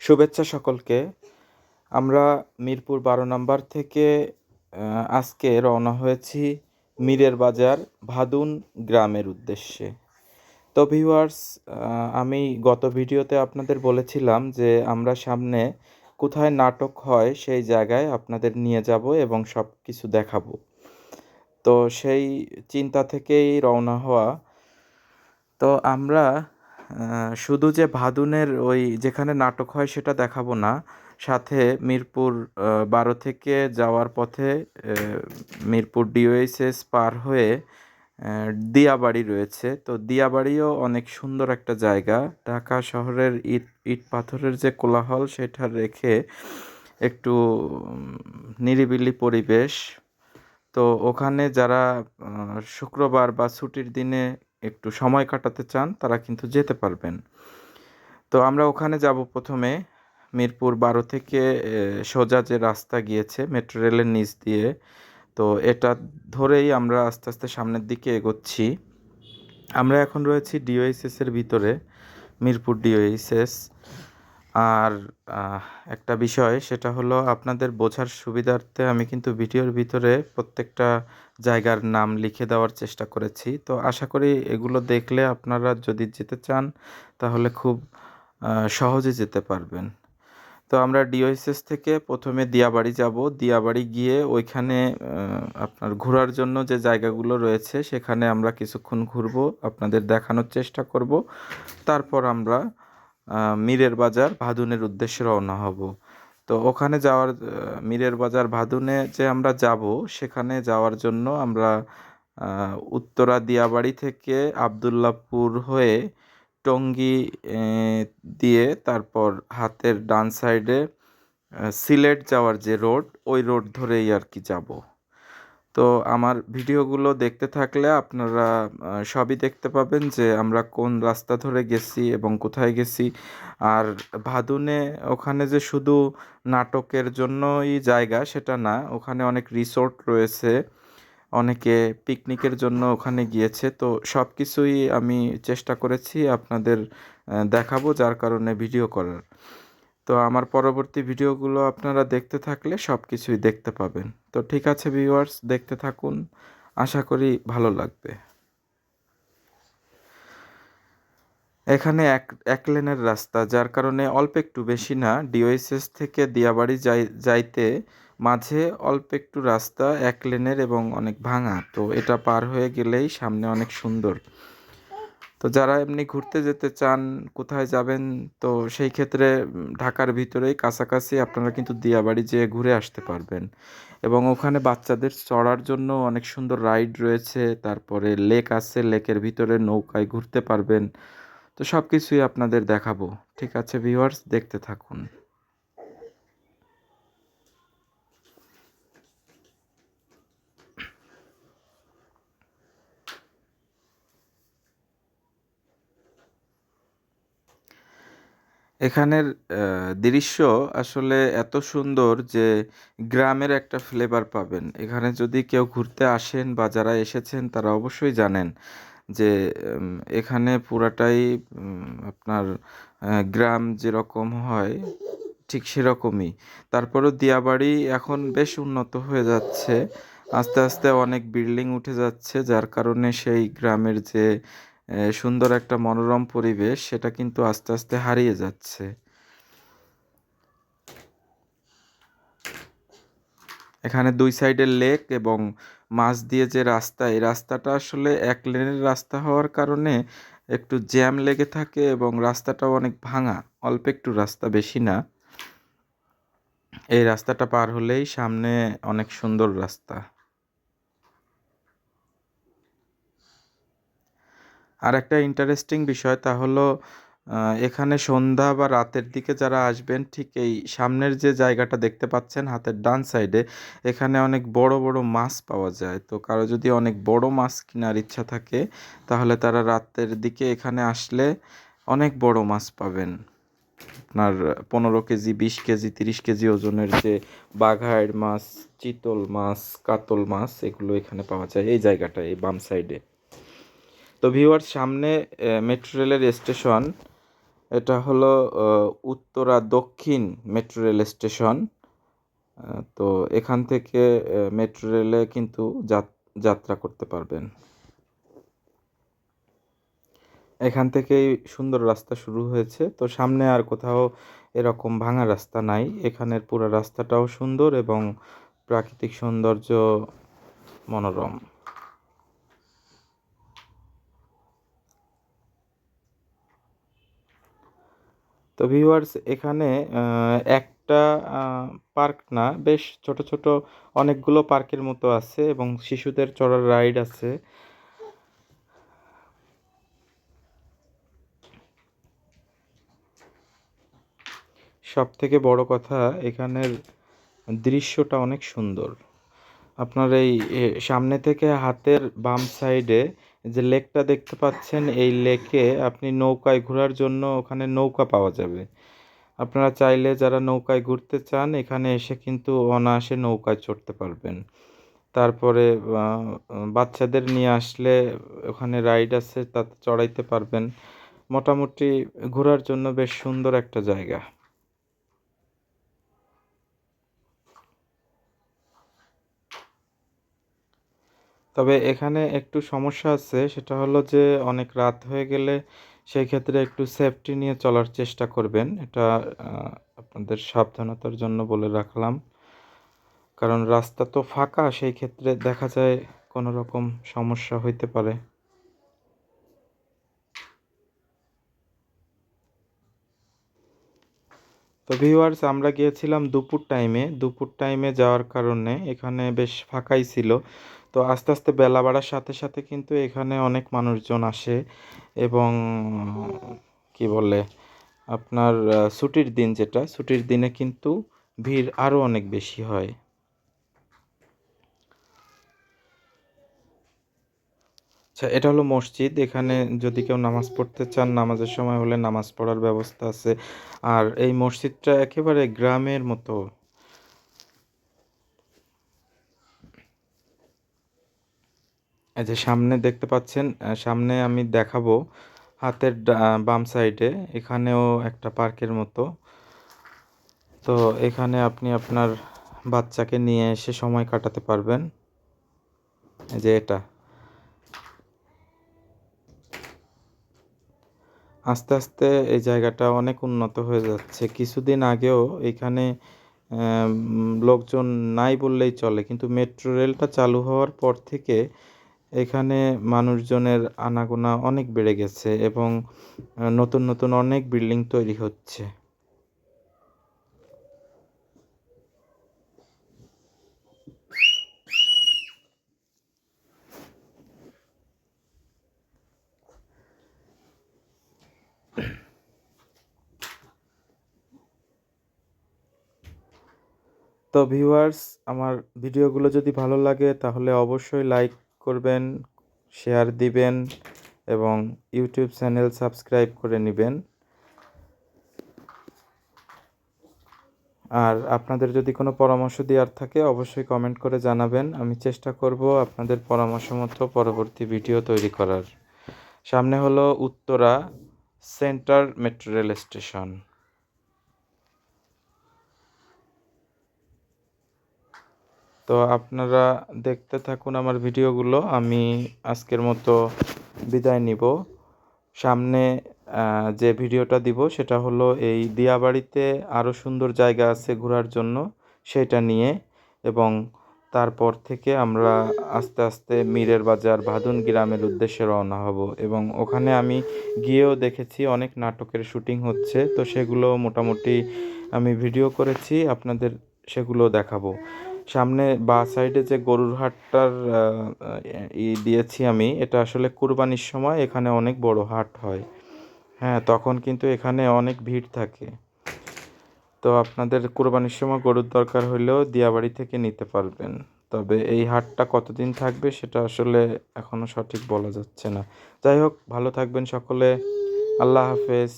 শুভেচ্ছা সকলকে। আমরা মিরপুর বারো নম্বর থেকে আজকে রওনা হয়েছি মীরের বাজার ভাদুন গ্রামের উদ্দেশ্যে। তো ভিউয়ার্স আমি গত ভিডিওতে আপনাদের বলেছিলাম যে আমরা সামনে কোথায় নাটক হয় সেই জায়গায় আপনাদের নিয়ে যাব এবং সব কিছু দেখাবো। তো সেই চিন্তা থেকেই রওনা হওয়া। তো আমরা শুধু যে ভাদুনের ওই যেখানে নাটক হয় সেটা দেখাবো না। সাথে মিরপুর বারো থেকে যাওয়ার পথে মিরপুর ডিওএইচএস পার হয়ে দিয়াবাড়ি রয়েছে। তো দিয়াবাড়িও অনেক সুন্দর একটা জায়গা। ঢাকা শহরের ইট ইট পাথরের যে কোলাহল সেটা রেখে একটু নিরিবিলি পরিবেশ। তো ওখানে যারা শুক্রবার বা ছুটির দিনে একটু সময় কাটাতে চান, তারা কিন্তু যেতে পারবেন। তো আমরা ওখানে যাব প্রথমে মিরপুর বারো থেকে সোজা যে রাস্তা গিয়েছে মেট্রো রেলের নিচ দিয়ে। তো এটা ধরেই আমরা আস্তে আস্তে সামনের দিকে এগোচ্ছি। আমরা এখন রয়েছি ডিওএইচএস এর ভিতরে, মিরপুর ডিওএইচএস। আর একটা বিষয় সেটা হলো আপনাদের বোঝার সুবিধার্থে আমি কিন্তু ভিডিওর ভিতরে প্রত্যেকটা জায়গার নাম লিখে দেওয়ার চেষ্টা করেছি। তো আশা করি এগুলো দেখলে আপনারা যদি যেতে চান তাহলে খুব সহজে যেতে পারবেন। তো আমরা ডিওএসএস থেকে প্রথমে দিয়াবাড়ি যাব। দিয়াবাড়ি গিয়ে ওইখানে আপনার ঘোরার জন্য যে জায়গাগুলো রয়েছে সেখানে আমরা কিছুক্ষণ ঘুরবো, আপনাদের দেখানোর চেষ্টা করব। তারপর আমরা মীরের বাজার ভাদুনের উদ্দেশ্যে রওনা হব। তো ওখানে যাওয়ার মীরের বাজার ভাদুনে যে আমরা যাব, সেখানে যাওয়ার জন্য আমরা উত্তরা দিয়াবাড়ি থেকে আবদুল্লাপুর হয়ে টঙ্গী দিয়ে তারপর হাতের ডান সাইডে সিলেট যাওয়ার যে রোড, ওই রোড ধরেই আর কি যাব। তো আমার ভিডিওগুলো দেখতে থাকলে আপনারা সবই দেখতে পাবেন যে আমরা কোন রাস্তা ধরে গেছি এবং কোথায় গেছি। আর ভাদুনে ওখানে যে শুধু নাটকের জন্যই জায়গা সেটা না, ওখানে অনেক রিসোর্ট রয়েছে, অনেকে পিকনিকের জন্য ওখানে গিয়েছে। তো সব কিছুই আমি চেষ্টা করেছি আপনাদের দেখাবো যার কারণে ভিডিও করার। তো আমার পরবর্তী ভিডিওগুলো আপনারা দেখতে থাকলে সব কিছুই দেখতে পাবেন। তো ঠিক আছে ভিউয়ার্স দেখতে থাকুন। আশা করি ভালো লাগবে। এখানে এক এক লেনের রাস্তা, যার কারণে অল্প একটু বেশি না। ডিওএসএস থেকে দিয়াবাড়ি যাই, যাইতে মাঝে অল্প একটু রাস্তা, এক লেনের এবং অনেক ভাঙা। তো এটা পার হয়ে গেলেই সামনে অনেক সুন্দর। তো যারা এমনি ঘুরতে যেতে চান, কোথায় যাবেন, তো সেই ক্ষেত্রে ঢাকার ভিতরেই কাছাকাছি আপনারা কিন্তু দিয়াবাড়ি যেয়ে ঘুরে আসতে পারবেন। এবং ওখানে বাচ্চাদের চড়ার জন্য অনেক সুন্দর রাইড রয়েছে, তারপরে লেক আছে, লেকের ভিতরে নৌকায় ঘুরতে পারবেন। তো সব কিছুই আপনাদের দেখাবো। ঠিক আছে ভিউয়ার্স, দেখতে থাকুন। এখানের দৃশ্য আসলে এত সুন্দর যে গ্রামের একটা ফ্লেভার পাবেন। এখানে যদি কেউ ঘুরতে আসেন বা যারা এসেছেন তারা অবশ্যই জানেন যে এখানে পুরাটাই আপনার গ্রাম যেরকম হয় ঠিক সেরকমই। তারপরেও দিয়াবাড়ি এখন বেশ উন্নত হয়ে যাচ্ছে। আস্তে আস্তে অনেক বিল্ডিং উঠে যাচ্ছে যার কারণে সেই গ্রামের যে সুন্দর একটা মনোরম পরিবেশ, সেটা কিন্তু আস্তে আস্তে হারিয়ে যাচ্ছে। এখানে দুই সাইডে লেক এবং মাঝ দিয়ে যে রাস্তা, এই রাস্তাটা আসলে এক লেনের রাস্তা হওয়ার কারণে একটু জ্যাম লেগে থাকে এবং রাস্তাটাও অনেক ভাঙা, অল্প একটু রাস্তা বেশি না। এই রাস্তাটা পার হলেই সামনে অনেক সুন্দর রাস্তা। আর একটা ইন্টারেস্টিং বিষয় তা হলো এখানে সন্ধ্যা বা রাতের দিকে যারা আসবেন, ঠিক এই সামনের যে জায়গাটা দেখতে পাচ্ছেন হাতের ডান সাইডে এখানে অনেক বড় বড় মাছ পাওয়া যায়। তো কারও যদি অনেক বড় মাছ কেনার ইচ্ছা থাকে, তাহলে তারা রাতের দিকে এখানে আসলে অনেক বড় মাছ পাবেন। আপনার পনেরো কেজি, বিশ কেজি, তিরিশ কেজি ওজনের যে বাঘাইড় মাছ, চিতল মাছ, কাতল মাছ, এগুলো এখানে পাওয়া যায় এই জায়গাটায়, এই বাম সাইডে তো ভিউয়ার সামনে মেট্রো রেলের স্টেশন। এটা হলো উত্তরা দক্ষিণ মেট্রো রেল স্টেশন। তো এখান থেকে মেট্রো রেলে কিন্তু যাত- যাত্রা করতে পারবেন। এখান থেকেই সুন্দর রাস্তা শুরু হয়েছে। তো সামনে আর কোথাও এরকম ভাঙা রাস্তা নাই। এখানের পুরো রাস্তাটাও সুন্দর এবং প্রাকৃতিক সৌন্দর্য মনোরম। তো ভিউয়ার্স এখানে একটা পার্ক না, বেশ ছোট ছোট অনেকগুলো পার্কের মতো আছে এবং শিশুদের চড়ার রাইড আছে। সব থেকে বড় কথা, এখানের দৃশ্যটা অনেক সুন্দর। আপনার এই সামনে থেকে হাতের বাম সাইডে যে লেকটা দেখতে পাচ্ছেন, এই লেকে আপনি নৌকায় ঘোরার জন্য ওখানে নৌকা পাওয়া যাবে। আপনারা চাইলে যারা নৌকায় ঘুরতে চান, এখানে এসে কিন্তু অনায়াসে নৌকায় চড়তে পারবেন। তারপরে বাচ্চাদের নিয়ে আসলে ওখানে রাইড আছে, তাতে চড়াইতে পারবেন। মোটামুটি ঘোরার জন্য বেশ সুন্দর একটা জায়গা। তবে এখানে একটু সমস্যা আছে, সেটা হলো যে অনেক রাত হয়ে গেলে সেই ক্ষেত্রে একটু সেফটি নিয়ে চলার চেষ্টা করবেন। এটা আপনাদের সাবধানতার জন্য বলে রাখলাম। কারণ রাস্তা তো ফাঁকা, সেই ক্ষেত্রে দেখা যায় কোনো রকম সমস্যা হইতে পারে। তো ভিউয়ার্স আমরা গিয়েছিলাম দুপুর টাইমে দুপুর টাইমে যাওয়ার কারণে এখানে বেশ ফাঁকাই ছিল। তো আস্তে আস্তে বেলা বাড়ার সাথে সাথে কিন্তু এখানে অনেক মানুষজন আসে এবং, কি বলে, আপনার ছুটির দিন যেটা, ছুটির দিনে কিন্তু ভিড় আরও অনেক বেশি হয়। আচ্ছা এটা হলো মসজিদ। এখানে যদি কেউ নামাজ পড়তে চান, নামাজের সময় হলে নামাজ পড়ার ব্যবস্থা আছে। আর এই মসজিদটা একেবারে গ্রামের মতো। এই যে সামনে দেখতে পাচ্ছেন সামনে আমি দেখাবো হাতের বাম সাইডে, এখানেও একটা পার্কের মতো। তো এখানে আপনি আপনার বাচ্চাকে নিয়ে এসে সময় কাটাতে পারবেন। যে এটা। আস্তে আস্তে এই জায়গাটা অনেক উন্নত হয়ে যাচ্ছে। কিছুদিন আগেও এখানে লোকজন নাই বললেই চলে, কিন্তু মেট্রো রেলটা চালু হওয়ার পর থেকে এখানে মানুষজনের আনাগোনা অনেক বেড়ে গেছে এবং নতুন নতুন অনেক বিল্ডিং তৈরি হচ্ছে। তো ভিউয়ার্স আমার ভিডিওগুলো যদি ভালো লাগে তাহলে অবশ্যই লাইক করবেন শেয়ার দিবেন এবং ইউটিউব চ্যানেল সাবস্ক্রাইব করে নেবেন। আর আপনাদের যদি কোনো পরামর্শ দেওয়ার থাকে, অবশ্যই কমেন্ট করে জানাবেন। আমি চেষ্টা করব আপনাদের পরামর্শ মতো পরবর্তী ভিডিও তৈরি করার। সামনে হলো Uttara centre metro rail station. তো আপনারা দেখতে থাকুন আমার ভিডিওগুলো, আমি আজকের মতো বিদায় নিব। সামনে যে ভিডিওটা দিব সেটা হলো এই দিয়াবাড়িতে আরও সুন্দর জায়গা আছে ঘোরার জন্য সেটা নিয়ে এবং তারপর থেকে আমরা আস্তে আস্তে মীরের বাজার ভাদুন গ্রামের উদ্দেশ্যে রওনা হব এবং ওখানে আমি গিয়েও দেখেছি অনেক নাটকের শুটিং হচ্ছে, তো সেগুলো মোটামুটি আমি ভিডিও করেছি, আপনাদের সেগুলো দেখাবো। সামনে বা সাইডে যে গরুর হাটটার ই দিয়েছি আমি, এটা আসলে কুরবানির সময় এখানে অনেক বড় হাট হয়। হ্যাঁ তখন কিন্তু এখানে অনেক ভিড় থাকে। তো আপনাদের কুরবানির সময় গরুর দরকার হলেও দিয়াবাড়ি থেকে নিতে পারবেন। তবে এই হাটটা কতদিন থাকবে সেটা আসলে এখনও সঠিক বলা যাচ্ছে না। যাই হোক, ভালো থাকবেন সকলে। আল্লাহ হাফেজ।